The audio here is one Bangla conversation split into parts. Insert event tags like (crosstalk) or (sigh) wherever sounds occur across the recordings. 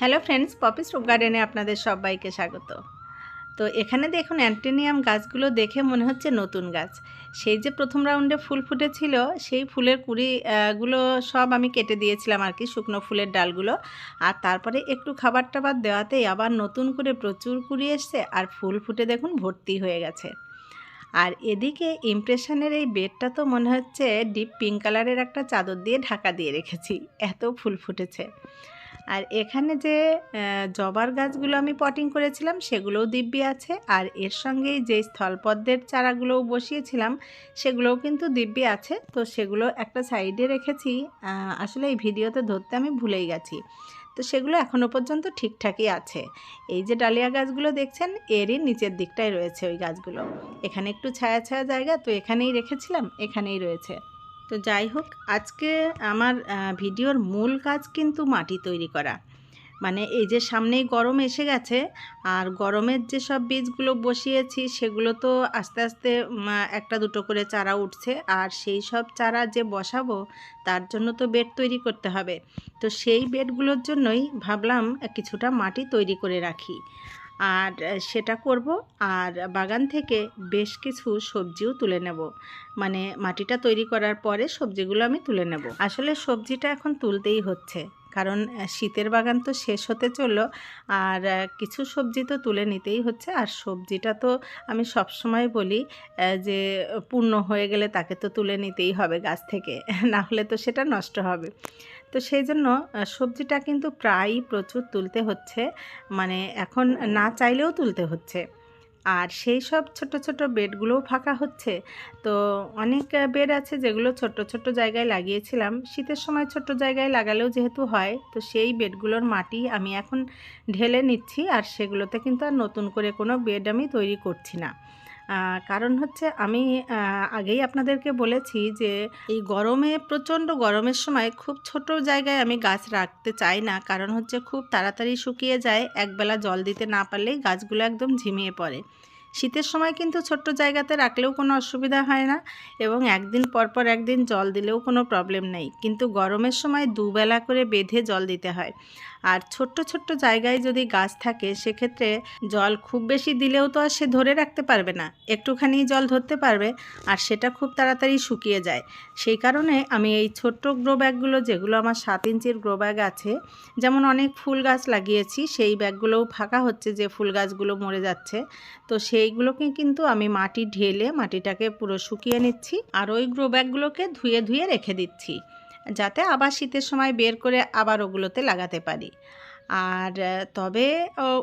হ্যালো ফ্রেন্ডস পপিস রুপ গার্ডেনে আপনাদের সবাইকে স্বাগত। তো এখানে দেখুন অ্যান্টেনিয়াম গাছগুলো দেখে মনে হচ্ছে নতুন গাছ। সেই যে প্রথম রাউন্ডে ফুল ফুটেছিল, সেই ফুলের কুড়ি গুলো সব আমি কেটে দিয়েছিলাম আর কি শুকনো ফুলের ডালগুলো। আর তারপরে একটু খাবার টাবার দেওয়াতেই আবার নতুন করে প্রচুর কুড়ি এসছে আর ফুল ফুটে দেখুন ভর্তি হয়ে গেছে। আর এদিকে ইমপ্রেশনের এই বেডটা তো মনে হচ্ছে ডিপ পিঙ্ক কালারের একটা চাদর দিয়ে ঢাকা দিয়ে রেখেছি, এত ফুল ফুটেছে। আর এখানে যে জবার গাছগুলো আমি পটিং করেছিলাম, সেগুলোও দিব্যি আছে। আর এর সঙ্গেই যে স্থলপদ্মের চারাগুলোও বসিয়েছিলাম, সেগুলোও কিন্তু দিব্যি আছে। তো সেগুলো একটা সাইডে রেখেছি। আসলে এই ভিডিওতে ধরতে আমি ভুলেই গেছি। তো সেগুলো এখনও পর্যন্ত ঠিকঠাকই আছে। এই যে ডালিয়া গাছগুলো দেখছেন, এরই নিচের দিকটায় রয়েছে ওই গাছগুলো। এখানে একটু ছায়া ছায়া জায়গা, তো এখানেই রেখেছিলাম, এখানেই রয়েছে। তো যাই হোক, আজকে আমার ভিডিওর মূল কাজ কিন্তু মাটি তৈরি করা। মানে এই যে সামনেই গরম এসে গেছে, আর গরমের যে সব বীজগুলো বসিয়েছি, সেগুলো তো আস্তে আস্তে একটা দুটো করে চারা উঠছে, আর সেই সব চারা যে বসাবো, তার জন্য তো বেড তৈরি করতে হবে। তো সেই বেডগুলোর জন্যই ভাবলাম কিছুটা মাটি তৈরি করে রাখি। আর সেটা করব আর বাগান থেকে বেশ কিছু সবজিও তুলে নেব। মানে মাটিটা তৈরি করার পরে সবজিগুলো আমি তুলে নেব। আসলে সবজিটা এখন তুলতেই হচ্ছে। কারণ শীতের বাগান তো শেষ হতে চলল আর কিছু সবজি তো তুলে নিতেই হচ্ছে। আর সবজিটা তো আমি সব সময় বলি যে পূর্ণ হয়ে গেলে তাকে তো তুলে নিতেই হবে গাছ থেকে। (laughs) না হলে তো সেটা নষ্ট হবে। তো সেই জন্য সবজিটা কিন্তু প্রায়ই প্রচুর তুলতে হচ্ছে। মানে এখন না চাইলেও তুলতে হচ্ছে। আর সেই সব ছোট ছোট বেডগুলোও ফাঁকা হচ্ছে। তো অনেক বেড আছে যেগুলো ছোট ছোট জায়গায় লাগিয়েছিলাম। শীতের সময় ছোট জায়গায় লাগালেও যেহেতু হয়, তো সেই বেডগুলোর মাটি আমি এখন ঢেলে নিচ্ছি। আর সেগুলোতে কিন্তু আর নতুন করে কোনো বেড আমি তৈরি করছি না। কারণ হচ্ছে আমি আগেই আপনাদেরকে বলেছি যে, এই গরমে, প্রচণ্ড গরমের সময় খুব ছোট জায়গায় আমি গাছ রাখতে চাই না। কারণ হচ্ছে খুব তাড়াতাড়ি শুকিয়ে যায়, একবেলা জল দিতে না পারলেই গাছগুলো একদম ঝিমিয়ে পড়ে। শীতের সময় কিন্তু ছোট্ট জায়গাতে রাখলেও কোনো অসুবিধা হয় না এবং একদিন পর পর একদিন জল দিলেও কোনো প্রবলেম নেই। কিন্তু গরমের সময় দুবেলা করে বেঁধে জল দিতে হয়। আর ছোট্ট ছোট্ট জায়গায় যদি গাছ থাকে, সেক্ষেত্রে জল খুব বেশি দিলেও তো আর সে ধরে রাখতে পারবে না। একটুখানি জল ধরতে পারবে আর সেটা খুব তাড়াতাড়ি শুকিয়ে যায়। সেই কারণে আমি এই ছোট্ট গ্রো ব্যাগগুলো, যেগুলো আমার সাত ইঞ্চির গ্রো ব্যাগ আছে, যেমন অনেক ফুল গাছ লাগিয়েছি, সেই ব্যাগগুলোও ফাঁকা হচ্ছে যে ফুল গাছগুলো মরে যাচ্ছে। তো সেইগুলোকে কিন্তু আমি মাটি ঢেলে মাটিটাকে পুরো শুকিয়ে নিচ্ছি আর ওই গ্রো ব্যাগগুলোকে ধুয়ে ধুয়ে রেখে দিচ্ছি। যাতে আবার শীতের সময় বের করে আবার ওগুলোতে লাগাতে পারি। আর তবে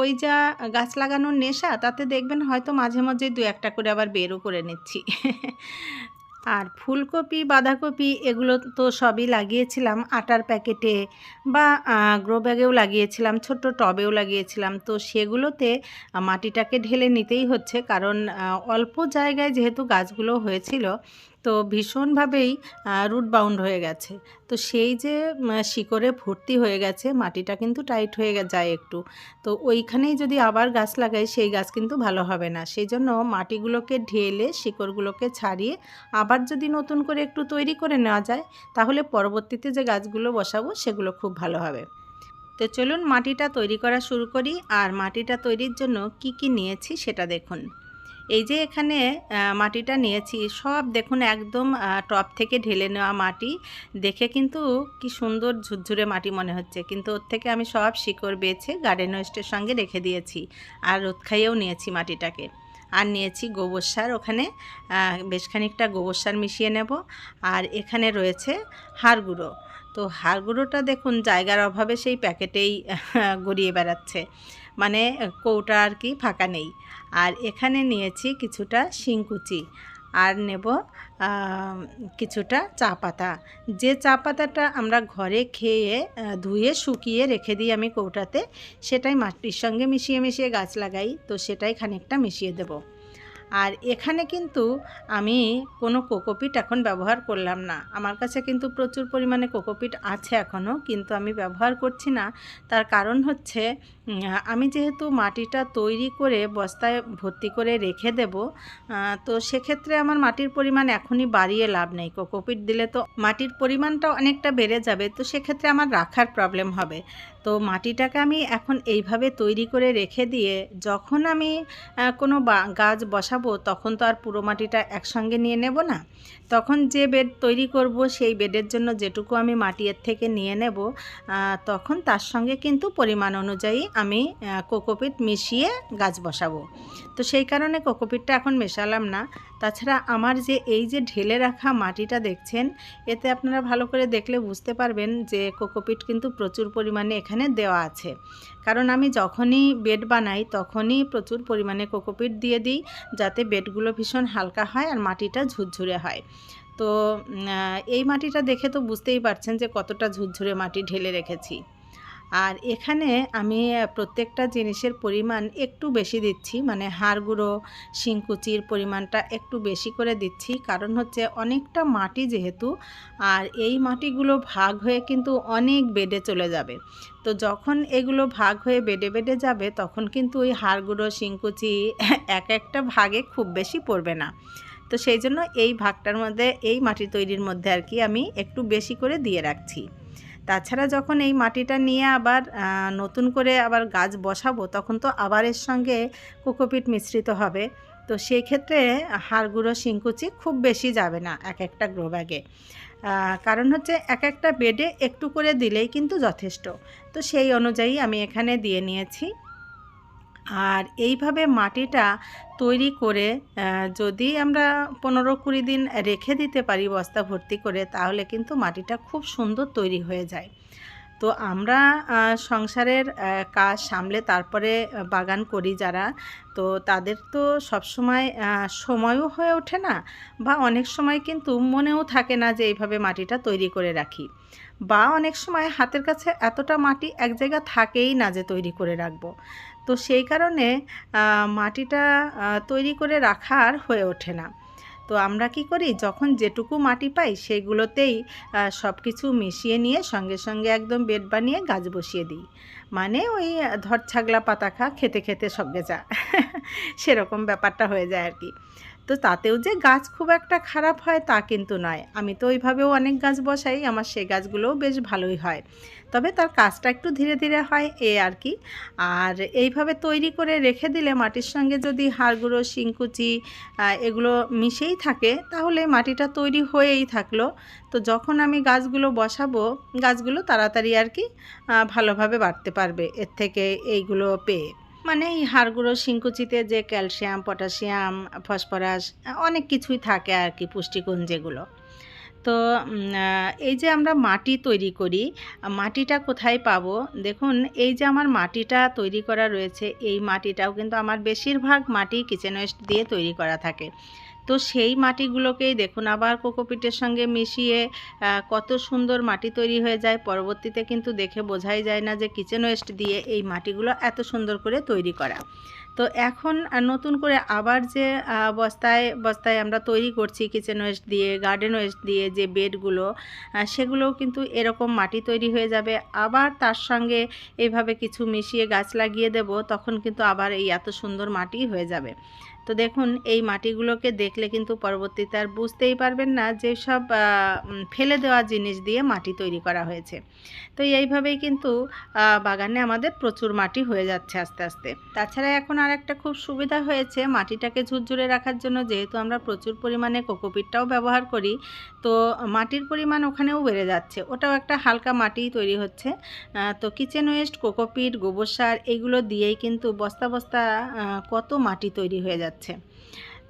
ওই যা গাছ লাগানোর নেশা, তাতে দেখবেন হয়তো মাঝে মাঝে দু একটা করে আবার বেরও করে নিচ্ছি। আর ফুলকপি, বাঁধাকপি এগুলো তো সবই লাগিয়েছিলাম আটার প্যাকেটে বা গ্রো ব্যাগেও লাগিয়েছিলাম, ছোট্ট টবেও লাগিয়েছিলাম। তো সেগুলোতে মাটিটাকে ঢেলে নিতেই হচ্ছে কারণ অল্প জায়গায় যেহেতু গাছগুলো হয়েছিল তো ভীষণভাবেই রুট বাউন্ড হয়ে গেছে। তো সেই যে শিকড়ে ভর্তি হয়ে গেছে, মাটিটা কিন্তু টাইট হয়ে যায় একটু। তো ওইখানেই যদি আবার গাছ লাগাই, সেই গাছ কিন্তু ভালো হবে না। সেই জন্য মাটিগুলোকে ঢেলে, শিকড়গুলোকে ছাড়িয়ে আবার যদি নতুন করে একটু তৈরি করে নেওয়া যায়, তাহলে পরবর্তীতে যে গাছগুলো বসাবো, সেগুলো খুব ভালো হবে। তো চলুন মাটিটা তৈরি করা শুরু করি। আর মাটিটা তৈরির জন্য কি কি নিয়েছি, সেটা দেখুন। এই যে এখানে মাটিটা নিয়েছি, সব দেখুন একদম টপ থেকে ঢেলে নেওয়া মাটি। দেখে কিন্তু কি সুন্দর ঝুরঝুরে মাটি মনে হচ্ছে। কিন্তু ওর থেকে আমি সব শিকড় বেছে গার্ডেন ওয়েস্টের সঙ্গে রেখে দিয়েছি। আর রোদ খাইয়েও নিয়েছি মাটিটাকে। আর নিয়েছি গোবর সার ওখানে বেশ খানিকটা গোবর সার মিশিয়ে নেব। আর এখানে রয়েছে হাড় গুঁড়ো। তো হাড় গুঁড়োটা দেখুন জায়গার অভাবে সেই প্যাকেটেই গড়িয়ে বেড়াচ্ছে। মানে কৌটা আর কি ফাঁকা নেই। আর এখানে নিয়েছি কিছুটা শিংকুচি আর নেব কিছুটা চা পাতা। যে চা পাতাটা আমরা ঘরে খেয়ে ধুয়ে শুকিয়ে রেখে দিই আমি কৌটাতে, সেটাই মাটির সঙ্গে মিশিয়ে মিশিয়ে গাছ লাগাই, তো সেটাই খানিকটা মিশিয়ে দেব। আর এখানে কিন্তু আমি কোনো কোকোপিট এখন ব্যবহার করলাম না। আমার কাছে কিন্তু প্রচুর পরিমাণে কোকোপিট আছে এখনও কিন্তু আমি ব্যবহার করছি না। তার কারণ হচ্ছে আমি যেহেতু মাটিটা তৈরি করে বস্তায় ভর্তি করে রেখে দেব তো সেক্ষেত্রে আমার মাটির পরিমাণ এখনই বাড়িয়ে লাভ নেই। কোকোপিট দিলে তো মাটির পরিমাণটা অনেকটা বেড়ে যাবে, তো সেক্ষেত্রে আমার রাখার প্রবলেম হবে। তো মাটিটাকে আমি এখন এইভাবে তৈরি করে রেখে দিয়ে যখন আমি কোনো গাছ বসাবো তখন তো আর পুরো মাটিটা একসঙ্গে নিয়ে নেব না। তখন যে বেড তৈরি করব সেই বেডের জন্য যেটুকু আমি মাটি এর থেকে নিয়ে নেব তখন তার সঙ্গে কিন্তু পরিমাণ অনুযায়ী আমি কোকোপিট মিশিয়ে গাছ বসাবো। তো সেই কারণে কোকোপিটটা এখন মেশালাম না। তাছাড়া আমার যে এই যে ঢেলে রাখা মাটিটা দেখছেন, এতে আপনারা ভালো করে দেখলে বুঝতে পারবেন যে কোকোপিট কিন্তু প্রচুর পরিমাণে এখানে দেওয়া আছে। কারণ আমি যখনই বেড বানাই, তখনই প্রচুর পরিমাণে কোকোপিট দিয়ে দিই, যাতে বেডগুলো ভীষণ হালকা হয় আর মাটিটা ঝুরঝুরে হয়। তো এই মাটিটা দেখে তো বুঝতেই পারছেন যে কতটা ঝুরঝুরে মাটি ঢেলে রেখেছি। আর এখানে আমি প্রত্যেকটা জিনিসের পরিমাণ একটু বেশি দিচ্ছি। মানে হাড় গুঁড়ো, শিংকুচির পরিমাণটা একটু বেশি করে দিচ্ছি। কারণ হচ্ছে অনেকটা মাটি যেহেতু, আর এই মাটিগুলো ভাগ হয়ে কিন্তু অনেক বেডে চলে যাবে। তো যখন এগুলো ভাগ হয়ে বেডে বেডে যাবে, তখন কিন্তু ওই হাড় গুঁড়ো, শিংকুচি (laughs) এক একটা ভাগে খুব বেশি পড়বে না। তো সেই জন্য এই ভাগটার মধ্যে, এই মাটি তৈরির মধ্যে আর কি আমি একটু বেশি করে দিয়ে রাখছি। তাছাড়া যখন এই মাটিটা নিয়ে আবার নতুন করে আবার গাছ বসাবো, তখন তো আবার এর সঙ্গে কোকোপিট মিশ্রিত হবে। তো সেই ক্ষেত্রে হাড় গুঁড়ো শিংকুচি খুব বেশি যাবে না এক একটা গ্রো ব্যাগে কারণ হচ্ছে এক একটা বেডে একটু করে দিলেই কিন্তু যথেষ্ট। তো সেই অনুযায়ী আমি এখানে দিয়ে নিয়েছি। আর এইভাবে মাটিটা তৈরি করে যদি আমরা পনেরো কুড়ি দিন রেখে দিতে পারি বস্তা ভর্তি করে, তাহলে কিন্তু মাটিটা খুব সুন্দর তৈরি হয়ে যায়। তো আমরা সংসারের কাজ সামলে তারপরে বাগান করি যারা, তো তাদের তো সবসময় সময়ও হয়ে ওঠে না, বা অনেক সময় কিন্তু মনেও থাকে না যে এইভাবে মাটিটা তৈরি করে রাখি। বা অনেক সময় হাতের কাছে এতটা মাটি এক জায়গা থাকেই না যে তৈরি করে রাখব। তো সেই কারণে মাটিটা তৈরি করে রাখার হয়ে ওঠে না। তো আমরা কি করি? যখন যেটুকু মাটি পাই সেগুলোতেই সব কিছু মিশিয়ে নিয়ে সঙ্গে সঙ্গে একদম বেড বানিয়ে গাছ বসিয়ে দিই। মানে ওই ধর ছাগলা পাতা খা, খেতে খেতে সঙ্গে যা সেরকম ব্যাপারটা হয়ে যায় আর কি। তো তাতেও যে গাছ খুব একটা খারাপ হয় তা কিন্তু নয়। আমি তো ওইভাবেও অনেক গাছ বসাই, আমার সেই গাছগুলোও বেশ ভালোই হয়। তবে তার কাজটা একটু ধীরে ধীরে হয় এ আর কি। আর এইভাবে তৈরি করে রেখে দিলে মাটির সঙ্গে যদি হাড়গুঁড়ো, শিংকুচি এগুলো মিশেই থাকে, তাহলে মাটিটা তৈরি হয়েই থাকল। তো যখন আমি গাছগুলো বসাবো, গাছগুলো তাড়াতাড়ি আর কি ভালোভাবে বাড়তে পারবে, এর থেকে এইগুলো পেয়ে। মানে এই হাড়গুলো শিংকুচিতে যে ক্যালসিয়াম, পটাশিয়াম, ফসফরাস, অনেক কিছুই থাকে আর কি পুষ্টিগুণ যেগুলো। তো এই যে আমরা মাটি তৈরি করি, মাটিটা কোথায় পাবো? দেখুন, এই যে আমার মাটিটা তৈরি করা রয়েছে, এই মাটিটাও কিন্তু আমার বেশিরভাগ মাটি কিচেন ওয়েস্ট দিয়ে তৈরি করা থাকে। তো সেই মাটিগুলোকেই দেখুন আবার কোকোপিটের সঙ্গে মিশিয়ে কত সুন্দর মাটি তৈরি হয়ে যায়। পরবর্তীতে কিন্তু দেখে বোঝাই যায় না যে কিচেন ওয়েস্ট দিয়ে এই মাটিগুলো এত সুন্দর করে তৈরি করা। তো এখন নতুন করে আবার যে বস্তায় বস্তায় আমরা তৈরি করছি কিচেন ওয়েস্ট দিয়ে, গার্ডেন ওয়েস্ট দিয়ে যে বেডগুলো সেগুলোও কিন্তু এরকম মাটি তৈরি হয়ে যাবে। আবার তার সঙ্গে এইভাবে কিছু মিশিয়ে গাছ লাগিয়ে দেব, তখন কিন্তু আবার এই এত সুন্দর মাটি হয়ে যাবে। তো দেখুন, এই মাটিগুলোকে দেখলে কিন্তু পরবর্তীতে আর বুঝতেই পারবেন না যে সব ফেলে দেওয়া জিনিস দিয়ে মাটি তৈরি করা হয়েছে। তো এইভাবেই কিন্তু বাগানে আমাদের প্রচুর মাটি হয়ে যাচ্ছে আস্তে আস্তে। তাছাড়া এখন আর একটা খুব সুবিধা হয়েছে মাটিটাকে ঝুরঝুরে রাখার জন্য, যেহেতু আমরা প্রচুর পরিমাণে কোকোপিটটাও ব্যবহার করি, তো মাটির পরিমাণ ওখানেও বেড়ে যাচ্ছে। ওটাও একটা হালকা মাটি তৈরি হচ্ছে। তো কিচেন ওয়েস্ট, কোকোপিট, গোবর সার, এগুলো দিয়েই কিন্তু বস্তা বস্তা কত মাটি তৈরি হয়ে যাচ্ছে।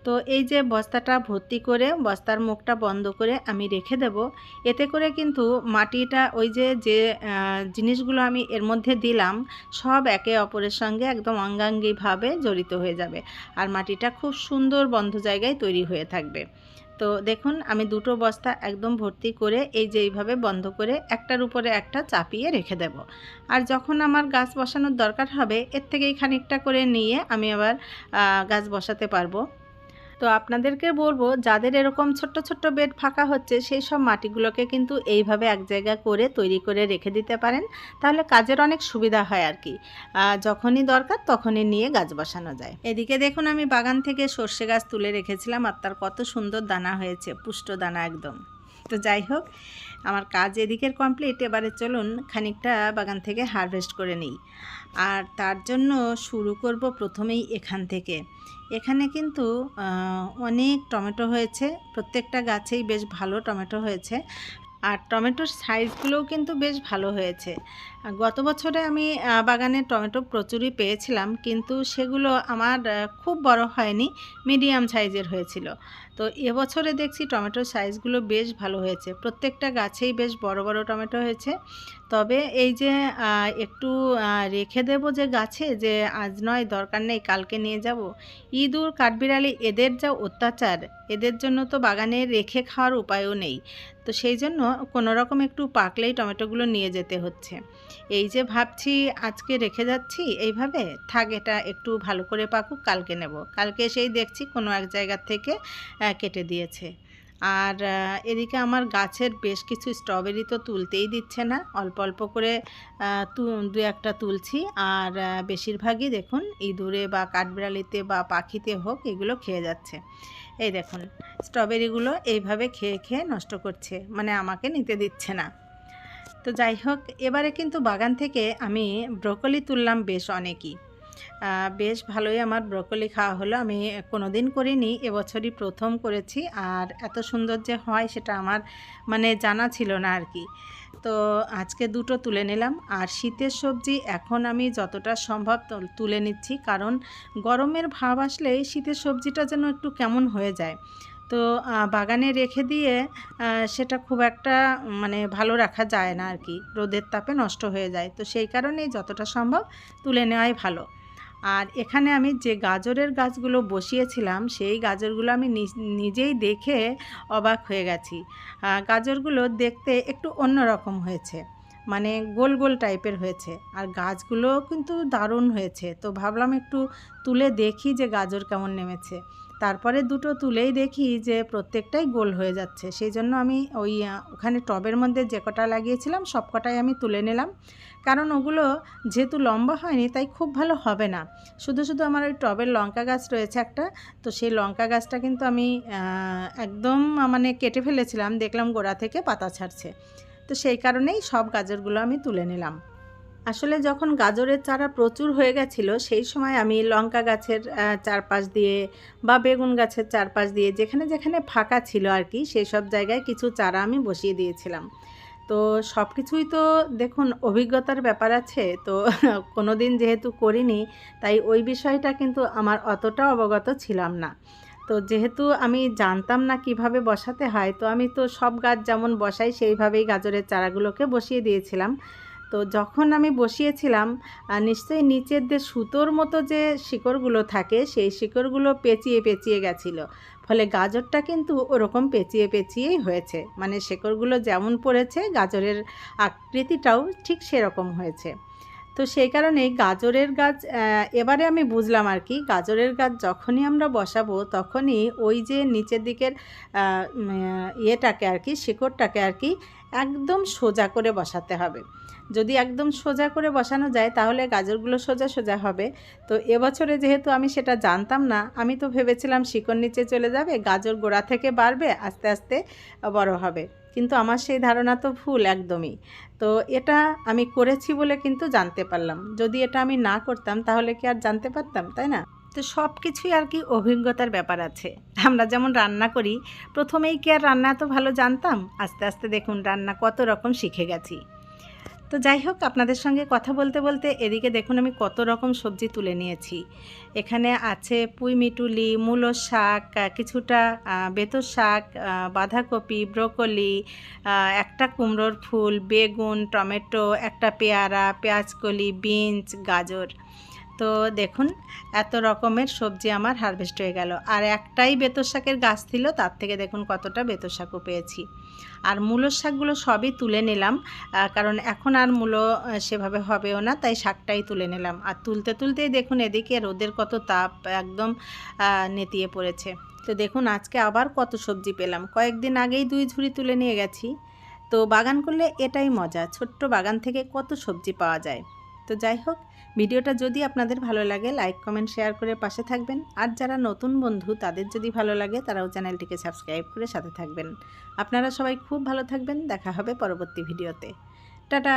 তো এই যে বস্তাটা ভর্তি করে, বস্তার মুখটা বন্ধ করে আমি রেখে দেব। এতে করে কিন্তু মাটিটা ওই যে যে জিনিসগুলো আমি এর মধ্যে দিলাম, সব একে অপরের সঙ্গে একদম অঙ্গাঙ্গিভাবে জড়িত হয়ে যাবে। আর মাটিটা খুব সুন্দর বন্ধ জায়গায় তৈরি হয়ে থাকবে। তো দেখুন, আমি দুটো বস্তা একদম ভর্তি করে এই যে এইভাবে বন্ধ করে একটার উপরে একটা চাপিয়ে রেখে দেব। আর যখন আমার গাছ বসানোর দরকার হবে, এর থেকেই খানিকটা করে নিয়ে আমি আবার গাছ বসাতে পারব। তো আপনাদেরকে বলব, যাদের এরকম ছোট্ট ছোট্ট বেড ফাঁকা হচ্ছে, সেই সব মাটিগুলোকে কিন্তু এইভাবে এক জায়গা করে তৈরি করে রেখে দিতে পারেন। তাহলে কাজের অনেক সুবিধা হয় আর কি। যখনই দরকার তখনই নিয়ে গাছ বসানো যায়। এদিকে দেখুন, আমি বাগান থেকে সর্ষে গাছ তুলে রেখেছিলাম। আর তার কত সুন্দর দানা হয়েছে, পুষ্ট দানা একদম। তো যাই হোক, আমার কাজ এদিকের কমপ্লিট এবারে চলুন খানিকটা বাগান থেকে হারভেস্ট করে নিই। আর তার জন্য শুরু করব প্রথমেই এখান থেকে। এখানে কিন্তু অনেক টমেটো হয়েছে। প্রত্যেকটা গাছেই বেশ ভালো টমেটো হয়েছে। আর টমেটোর সাইজগুলোও কিন্তু বেশ ভালো হয়েছে। গত বছরে আমি বাগানে টমেটো প্রচুরই পেয়েছিলাম, কিন্তু সেগুলো আমার খুব বড় হয়নি, মিডিয়াম সাইজের হয়েছিল। তো এবছরে দেখছি টমেটোর সাইজগুলো বেশ ভালো হয়েছে। প্রত্যেকটা গাছেই বেশ বড় বড় টমেটো হয়েছে। তবে এই যে একটু রেখে দেব যে গাছে যে আজ নয়, দরকার নেই, কালকে নিয়ে যাব, ইঁদুর, কাঠবিড়ালি, এদের যা অত্যাচার, এদের জন্য তো বাগানে রেখে খাওয়ার উপায়ও নেই। তো সেই জন্য কোনোরকম একটু পাকলেই টমেটোগুলো নিয়ে যেতে হচ্ছে। এই যে ভাবছি আজকে রেখে যাচ্ছি, এইভাবে থাক এটা একটু ভালো করে পাকুক, কালকে নেব। কালকে সেই দেখছি কোনো এক জায়গার থেকে কেটে দিয়েছে। আর এদিকে আমার গাছের বেশ কিছু স্ট্রবেরি তো তুলতেই দিচ্ছে না। অল্প অল্প করে দু একটা তুলছি। আর বেশিরভাগই দেখুন ইঁদুরে বা কাঠবিড়ালিতে বা পাখিতে হোক এগুলো খেয়ে যাচ্ছে। এই দেখুন, স্ট্রবেরিগুলো এইভাবে খেয়ে খেয়ে নষ্ট করছে। মানে আমাকে নিতে দিচ্ছে না। তো যাই হোক, এবারে কিন্তু বাগান থেকে আমি ব্রোকলি তুললাম বেশ অনেকই। বেশ ভালোই আমার ব্রোকলি খাওয়া হলো। আমি কোনো দিন করিনি, এবছরই প্রথম করেছি আর এত সুন্দর যে হয় সেটা আমার মানে জানা ছিল না আর কি। তো আজকে দুটো তুলে নিলাম আর শীতের সবজি এখন আমি যতটা সম্ভব তুল- নিচ্ছি কারণ গরমের ভাব আসলে শীতের সবজিটা যেন একটু কেমন হয়ে যায়। তো বাগানে রেখে দিয়ে সেটা খুব একটা মানে ভালো রাখা যায় না আর কি। রোদের তাপে নষ্ট হয়ে যায়। তো সেই কারণেই যতটা সম্ভব তুলে নেওয়াই ভালো। আর এখানে আমি যে গাজরের গাছগুলো বসিয়েছিলাম, সেই গাজরগুলো আমি নিজ- নিজেই দেখে অবাক হয়ে গেছি। গাজরগুলো দেখতে একটু অন্যরকম হয়েছে। মানে গোল গোল টাইপের হয়েছে। আর গাছগুলো কিন্তু দারুণ হয়েছে। তো ভাবলাম একটু তুলে দেখি যে গাজর কেমন নেমেছে। তারপরে দুটো তুলেই দেখি যে প্রত্যেকটাই গোল হয়ে যাচ্ছে। সেই জন্য আমি ওই ওখানে টবের মধ্যে যে কটা লাগিয়েছিলাম, সব কটাই আমি তুলে নিলাম। কারণ ওগুলো যেহেতু লম্বা হয়নি, তাই খুব ভালো হবে না। শুধু শুধু আমার ওই টবের লঙ্কা গাছ রয়েছে একটা। তো সেই লঙ্কা গাছটা কিন্তু আমি একদম মানে কেটে ফেলেছিলাম। দেখলাম গোড়া থেকে পাতা ছাড়ছে। তো সেই কারণেই সব গাজরগুলো আমি তুলে নিলাম। আসলে যখন গাজরের চারা প্রচুর হয়ে গেছিল, সেই সময় আমি লঙ্কা গাছের চারপাশ দিয়ে বা বেগুন গাছের চারপাশ দিয়ে যেখানে যেখানে ফাঁকা ছিল আর কি সেই সব জায়গায় কিছু চারা আমি বসিয়ে দিয়েছিলাম। তো সব কিছুই তো দেখুন অভিজ্ঞতার ব্যাপার আছে, তো (laughs) কোনো দিন যেহেতু করিনি, তাই ওই বিষয়টা কিন্তু আমার অতটা অবগত ছিলাম না। তো যেহেতু আমি জানতাম না কীভাবে বসাতে হয়, তো আমি তো সব গাছ যেমন বসাই, সেইভাবেই গাজরের চারাগুলোকে বসিয়ে দিয়েছিলাম। তো যখন আমি বসিয়েছিলাম নিশ্চয়ই নিচের যে সুতোর মতো যে শিকড়গুলো থাকে, সেই শিকড়গুলো পেঁচিয়ে পেঁচিয়ে গেছিল। ফলে গাজরটা কিন্তু ওরকম পেঁচিয়ে পেঁচিয়েই হয়েছে। মানে শিকড়গুলো যেমন পড়েছে, গাজরের আকৃতিটাও ঠিক সেরকম হয়েছে। তো সেই কারণে গাজরের গাছ এবারে আমি বুঝলাম আর কি, গাজরের গাছ যখনই আমরা বসাবো তখনই ওই যে নিচের দিকের ইয়েটাকে আর কি, শিকড়টাকে আর কি একদম সোজা করে বসাতে হবে। যদি একদম সোজা করে বসানো যায় তাহলে গাজরগুলো সোজা সোজা হবে। তো এবছরে যেহেতু আমি সেটা জানতাম না, আমি তো ভেবেছিলাম শিকড় নিচে চলে যাবে, গাজর গোড়া থেকে বাড়বে, আস্তে আস্তে বড় হবে। কিন্তু আমার সেই ধারণা তো ভুল একদমই। তো এটা আমি করেছি বলে কিন্তু জানতে পারলাম। যদি এটা আমি না করতাম তাহলে কি আর জানতে পারতাম, তাই না? তো সব কিছুই আর কি অভিজ্ঞতার ব্যাপার আছে। আমরা যেমন রান্না করি, প্রথমেই কি আর রান্না এত ভালো জানতাম? আস্তে আস্তে দেখুন রান্না কত রকম শিখে গেছি। তো যাই হোক, আপনাদের সঙ্গে কথা বলতে বলতে এদিকে দেখুন আমি কত রকম সবজি তুলে নিয়েছি। এখানে আছে পুঁই মিটুলি, মূলো শাক কিছুটা বেতর শাক বাঁধাকপি, ব্রোকলি একটা কুমড়োর ফুল, বেগুন, টমেটো, একটা পেয়ারা, পেঁয়াজকলি, বিনস, গাজর। তো দেখুন, এত রকমের সবজি আমার হারভেস্ট হয়ে গেল। আর একটাই বেতর শাকের গাছ ছিল, তার থেকে দেখুন কতটা বেতর শাকও পেয়েছি। আর মূলোর শাকগুলো সবই তুলে নিলাম কারণ এখন আর মূলো সেভাবে হবেও না, তাই শাকটাই তুলে নিলাম। আর তুলতে তুলতেই দেখুন এদিকে রোদের কত তাপ, একদম নেতিয়ে পড়েছে। তো দেখুন আজকে আবার কত সবজি পেলাম। কয়েকদিন আগেই দুই ঝুড়ি তুলে নিয়ে গেছি। তো বাগান করলে এটাই মজা, ছোট্ট বাগান থেকে কত সবজি পাওয়া যায়। তো যাই হোক ভিডিওটা যদি আপনাদের ভালো লাগে লাইক কমেন্ট শেয়ার করে পাশে থাকবেন। আর যারা নতুন বন্ধু, তাদের যদি ভালো লাগে, তারাও চ্যানেলটিকে সাবস্ক্রাইব করে সাথে থাকবেন। আপনারা সবাই খুব ভালো থাকবেন। দেখা হবে পরবর্তী ভিডিওতে। টাটা!